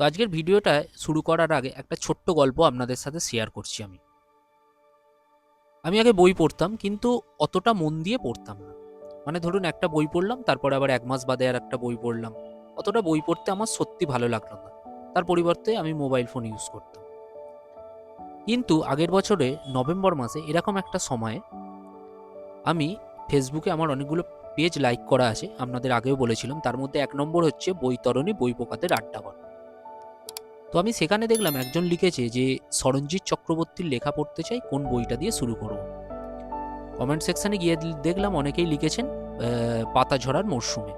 তো আজকের ভিডিওটা শুরু করার আগে একটা ছোট্ট গল্প আপনাদের সাথে শেয়ার করছি আমি। আমি আগে বই পড়তাম, কিন্তু অতটা মন দিয়ে পড়তাম না। মানে ধরুন একটা বই পড়লাম, তারপরে আবার এক মাস বাদে আর একটা বই পড়লাম। অতটা বই পড়তে আমার সত্যি ভালো লাগল না। তার পরিবর্তে আমি মোবাইল ফোন ইউজ করতাম। কিন্তু আগের বছরে নভেম্বর মাসে এরকম একটা সময়ে আমি ফেসবুকে আমার অনেকগুলো পেজ লাইক করা আছে, আপনাদের আগেও বলেছিলাম। তার মধ্যে এক নম্বর হচ্ছে বৈতরণী বই পোকাতের আড্ডাঘর। তো আমি সেখানে দেখলাম একজন লিখেছে যে সরঞ্জিৎ চক্রবর্তীর লেখা পড়তে চাই, কোন বইটা দিয়ে শুরু করব? কমেন্ট সেকশানে গিয়ে দেখলাম অনেকেই লিখেছেন পাতা ঝরার মরশুমে।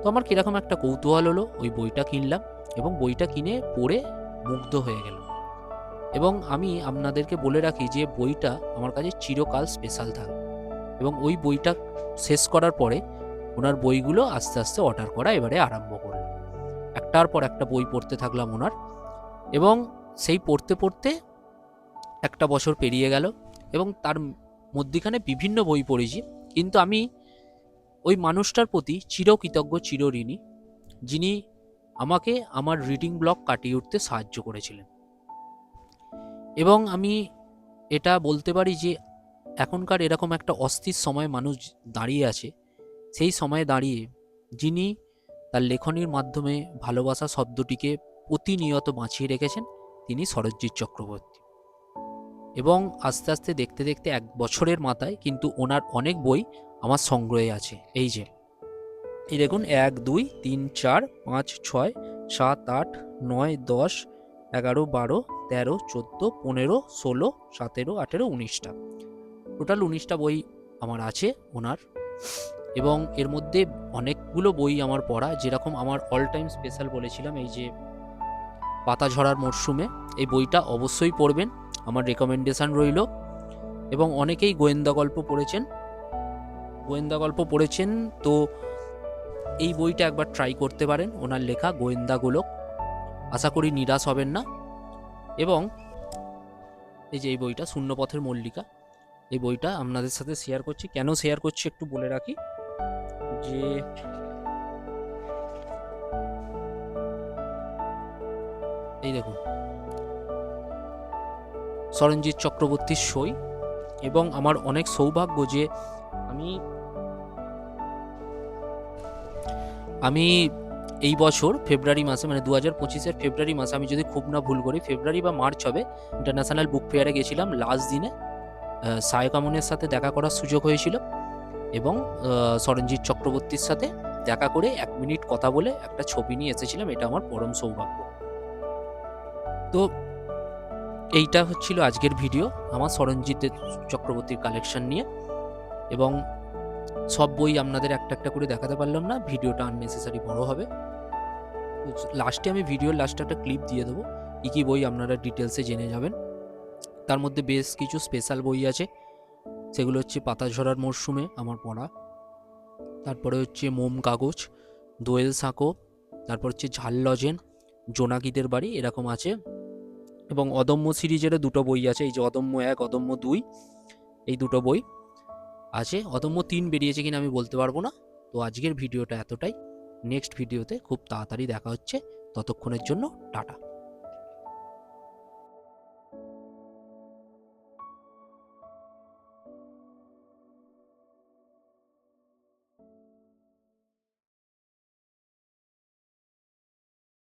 তো আমার কীরকম একটা কৌতূহল হলো, ওই বইটা কিনলাম এবং বইটা কিনে পড়ে মুগ্ধ হয়ে গেল এবং আমি আপনাদেরকে বলে রাখি যে, বইটা আমার কাছে চিরকাল স্পেশাল থাকবে এবং ওই বইটা শেষ করার পরে, ওনার বইগুলো আস্তে আস্তে অর্ডার করা এবারে আরম্ভ করলাম একটার পর একটা বই পড়তে থাকলাম ওনার। এবং সেই পড়তে পড়তে একটা বছর পেরিয়ে গেল এবং তার মধ্যিখানে বিভিন্ন বই পড়েছি। কিন্তু আমি ওই মানুষটার প্রতি চিরকৃতজ্ঞ, চিরঋণী, যিনি আমাকে আমার রিডিং ব্লক কাটিয়ে উঠতে সাহায্য করেছিলেন। এবং আমি এটা বলতে পারি যে, এখনকার এরকম একটা অস্থির সময় মানুষ দাঁড়িয়ে আছে, সেই সময়ে দাঁড়িয়ে যিনি তার লেখনীর মাধ্যমে ভালোবাসা শব্দটিকে প্রতিনিয়ত বাঁচিয়ে রেখেছেন তিনি সরজিৎ চক্রবর্তী। এবং আস্তে আস্তে দেখতে দেখতে এক বছরের মাথায় কিন্তু ওনার অনেক বই আমার সংগ্রহে আছে। এই যে, এই দেখুন, এক, দুই, তিন, চার, পাঁচ, ছয়, সাত, আট, নয়, দশ, এগারো, বারো, তেরো, চোদ্দ, পনেরো, ষোলো, সতেরো, আঠেরো, উনিশটা। টোটাল উনিশটা বই আমার আছে ওনার। এবং এর মধ্যে অনেকগুলো বই আমার পড়া, যেরকম আমার অল টাইম স্পেশাল বলেছিলাম, এই যে পাতা ঝরার মরশুমে, এই বইটা অবশ্যই পড়বেন, আমার রেকমেন্ডেশান রইল। এবং অনেকেই গোয়েন্দা গল্প পড়েছেন। গোয়েন্দা গল্প পড়েছেন, তো এই বইটা একবার ট্রাই করতে পারেন, ওনার লেখা গোয়েন্দাগুলো আশা করি নিরাশ হবেন না। এবং এই যে এই বইটা, শূন্যপথের মল্লিকা, এই বইটা আপনাদের সাথে শেয়ার করছি। কেন শেয়ার করছি একটু বলে রাখি। যে এই দেখুন। সরঞ্জিৎ চক্রবর্তীর সই এবং আমার অনেক সৌভাগ্য যে আমি আমি এই বছর ফেব্রুয়ারি মাসে মানে দু হাজার পঁচিশের ফেব্রুয়ারি মাসে আমি যদি খুব না ভুল করি ফেব্রুয়ারি বা মার্চ হবে ইন্টারন্যাশনাল বুক ফেয়ারে গেছিলাম। লাস্ট দিনে আহ, সায়ক সাথে দেখা করার সুযোগ হয়েছিল। এবং সরঞ্জিৎ চক্রবর্তীর সাথে দেখা করে এক মিনিট কথা বলে একটা ছবি নিয়ে এসেছিলাম, এটা আমার পরম সৌভাগ্য। তো, এইটা হচ্ছিল আজকের ভিডিও আমার সরঞ্জিৎ চক্রবর্তীর কালেকশন নিয়ে এবং সব বই আপনাদের একটা একটা করে দেখাতে পারলাম না, ভিডিওটা আননেসেসারি বড় হবে। লাস্টে আমি ভিডিওর লাস্টে একটা ক্লিপ দিয়ে দেবো, কী কী বই আপনারা ডিটেলসে জেনে যাবেন। তার মধ্যে বেশ কিছু স্পেশাল বই আছে। সেগুলো হচ্ছে পাতা ঝরার মরশুমে আমার পড়া। তারপরে হচ্ছে মোম কাগজ, দোয়েল সাঁকো, তারপর হচ্ছে ঝাল লজেন, জোনাকিদের বাড়ি এরকম আছে। এবং অদম্য সিরিজেরও দুটো বই আছে, এই যে অদম্য এক, অদম্য দুই, এই দুটো বই আছে। অদম্য তিন বেরিয়েছে কিনা আমি বলতে পারব না। তো আজকের ভিডিওটা এতটাই। নেক্সট ভিডিওতে খুব তাড়াতাড়ি দেখা হচ্ছে। ততক্ষণের জন্য টাটা।